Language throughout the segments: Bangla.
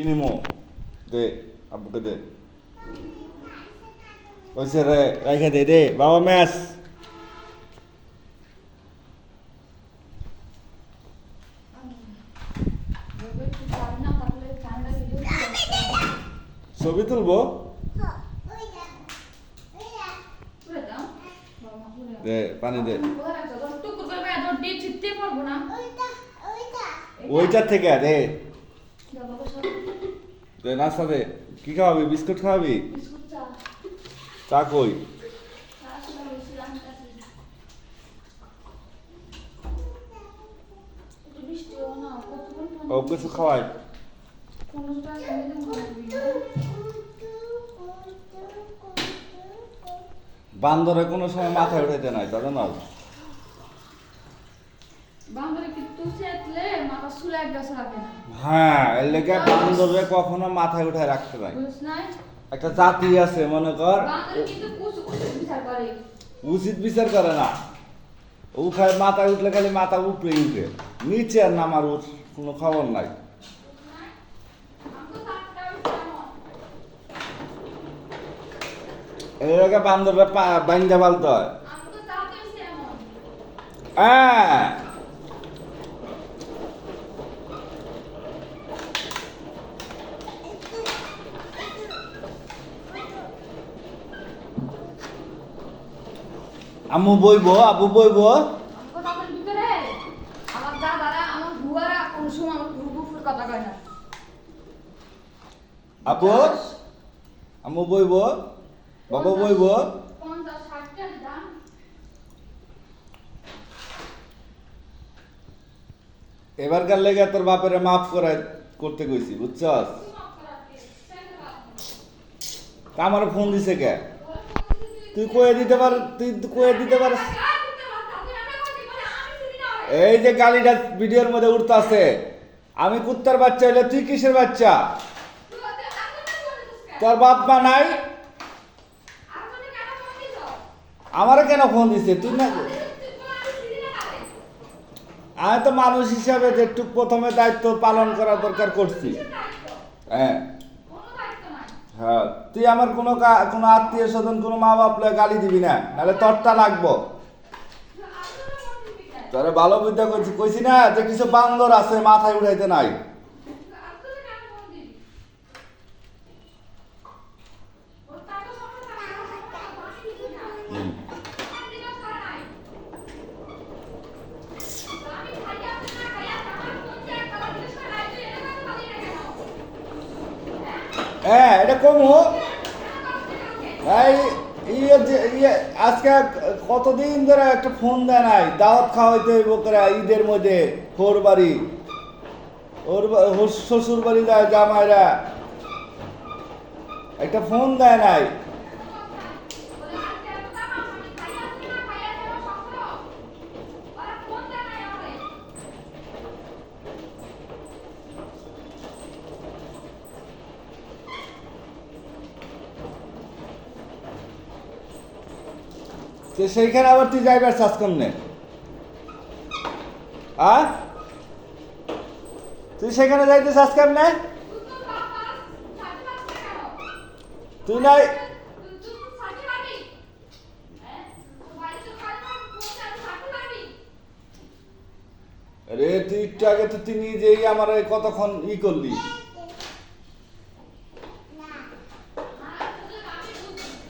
কিনিমো দে আব্বুকে দে কইছে রে রাইখে দে দে বাবা ম্যাচ ছবি তুলবো দে পানি দে ওইটার থেকে দে দে নাস্তা দে। কি খাওয়াবি? বিস্কুট খাওয়াবি? চা। কই? ও কিছু খাওয়াই। বান্দরে কোনো সময় মাথায় উঠাইতে নাই তাদের না? বান্দরে মাথা হ্যাঁ এর লেগে বান্দরে কখনো মাথায় উঠায় রাখতে নাই? একটা জাতি আছে মনে কর উচিত বিচার করে। না। ও খায় মাথায় উঠলে খালি মাথা উপরে উঠে। নিচে আর নামার উঠ কোনো খবর নাই। এর আগে বান্দররা বাইন্দা পালতে হয়। হ্যাঁ। আম্মু বইবো আবু বইবো। আপু আম্মু বইবো, বাবা বইবো। এবারকার লেগে তোর বাপেরে মাফ করে করতে কইছি, বুঝছস? আমার ফোন দিছে কে? তুই কয়ে দিতে পার, তুই কয়ে দিতে পারিস এই যে গালিটা ভিডিওর মধ্যে উঠতাছে, আমি কুত্তার বাচ্চা হইলে তুই কিসের বাচ্চা? তোর বাপ মা নাই? আমারে কেন ফোন দিছে? তুই না আমি তো মানুষ হিসাবে যে একটু প্রথমে দায়িত্ব পালন করা দরকার করছি। হ্যাঁ। তুই আমার কোনো কোনো আত্মীয় স্বজন কোনো মা বাপ লয়ে গালি দিবি না নাহলে তরটা লাগবো। তোরে ভালো বুদ্ধা করছি কইছি না যে কিছু বান্দর আছে মাথায় উঠাইতে নাই। হ্যাঁ এটা কমু। এই ইয়ে যে ইয়ে আজকে কতদিন ধরে একটা ফোন দেয় নাই? দাওয়াত খাওয়াইতে হইব করে ঈদের মধ্যে হোর বাড়ি। ওর শ্বশুর বাড়ি যায় জামাইরা। একটা ফোন দেয় নাই। তো সেইখানে আবার তুই যাইবার চাষ করনে। আ? তুই সেখানে যাইতে চাষ কেমনে তুই নাই রে তুই একটু আগে তো তুই নিজেই আমার কতক্ষণ ই করলি?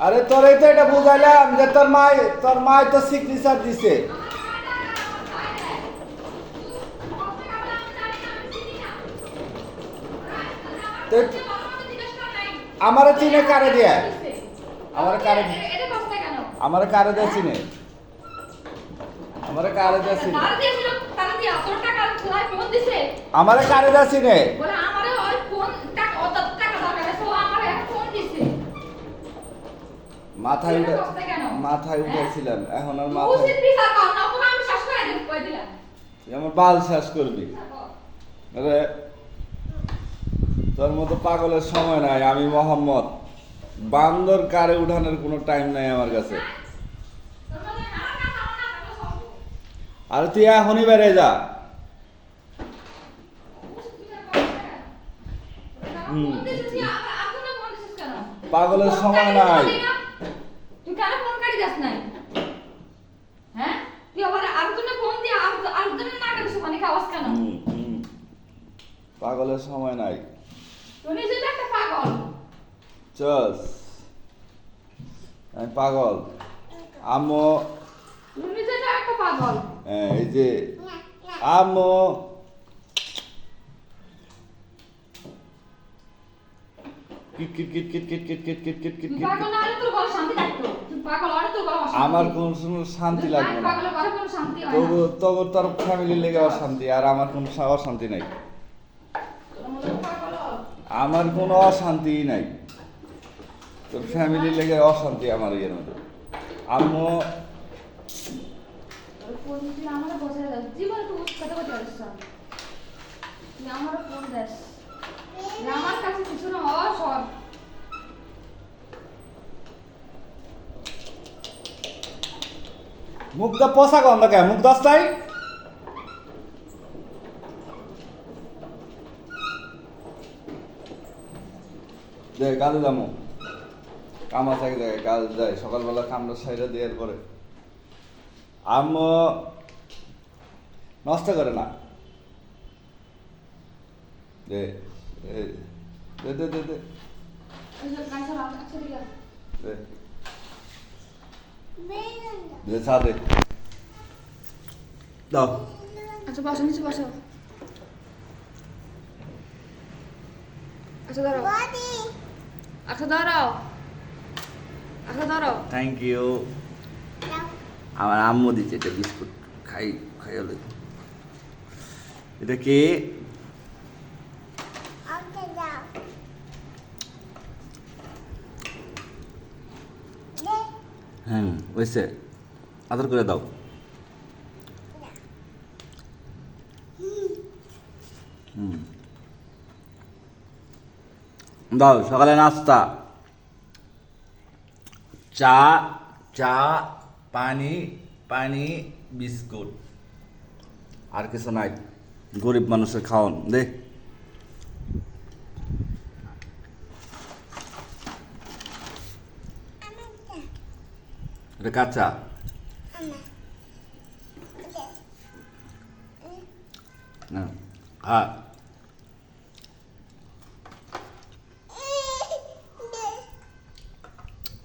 আরে তোরই তো এটা বুঝাইলাম যে তোর মাই তোর মাই তো সিগনেচার দিছে। আমারে চিনে কারে দিয়ে? আমারে কারে আমারে কারে দিয়ে চিনে? আমারে কারে দিয়ে চিনে? তারা তারা আমারে কারে দিয়ে চিনে? মাথায় উঠে মাথায় উঠেছিলাম এখন আর মাথায় আমার বাল শেষ করবি। আরে তোর মতো পাগলের সময় নাই আমি মোহাম্মদ। বান্দর কারে উঠানোর কোনো টাইম নাই আমার কাছে। আর তুই এখনই বেড়ে যা। পাগলের সময় নাই। পাগলের সময় নাই তুমি যে একটা পাগল চস আমি পাগল আমো তুমি যে একটা পাগল হ্যাঁ এই যে আমো আমার কোন শান্তি লাগবে না তবু তবু তার ফ্যামিলির লেগে অশান্তি আর আমার কোনো অশান্তি নাই আমার কোনো অশান্তি নাই। তোর ফ্যামিলির লেগে অশান্তি আমার ইয়ের মধ্যে। আম্মু তোর ফোন তুই আমারও বসে যাস। জীবনে দেখ কাজে যাব কাম আছে এক জায়গায় কাজ যায় সকালবেলা কামড়া সাইডে দেওয়ার পরে আম নষ্ট করে না। দে দে দে দে দে। সাদে দাও। আচ্ছা বসো, নিচে বসো। আচ্ছা আচ্ছা দাঁড়াও। আচ্ছা থ্যাংক ইউ আমার আম্মু দিচ্ছে এটা বিস্কুট। খাই খাই হলে এটা কি? হ্যাঁ ওইসে আদর করে দাও। দাও সকালে নাস্তা। চা চা পানি পানি বিস্কুট। আর কিছু নাই। গরিব মানুষের খাওয়ান দে। এটা কাঁচা। না। হ্যাঁ গরম তোর চা দিলে তোর গোষ্ঠী সুদে দিব আমি হায় হায় আমি হায় বলি ওর চা খাবে না ওর খাবারটা আমার টুলে ফেটে গেছে তোরা কোথায় রান্না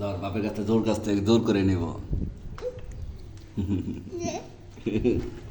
ধর বাপের কাছে জোর কাছ থেকে জোর করে নেব।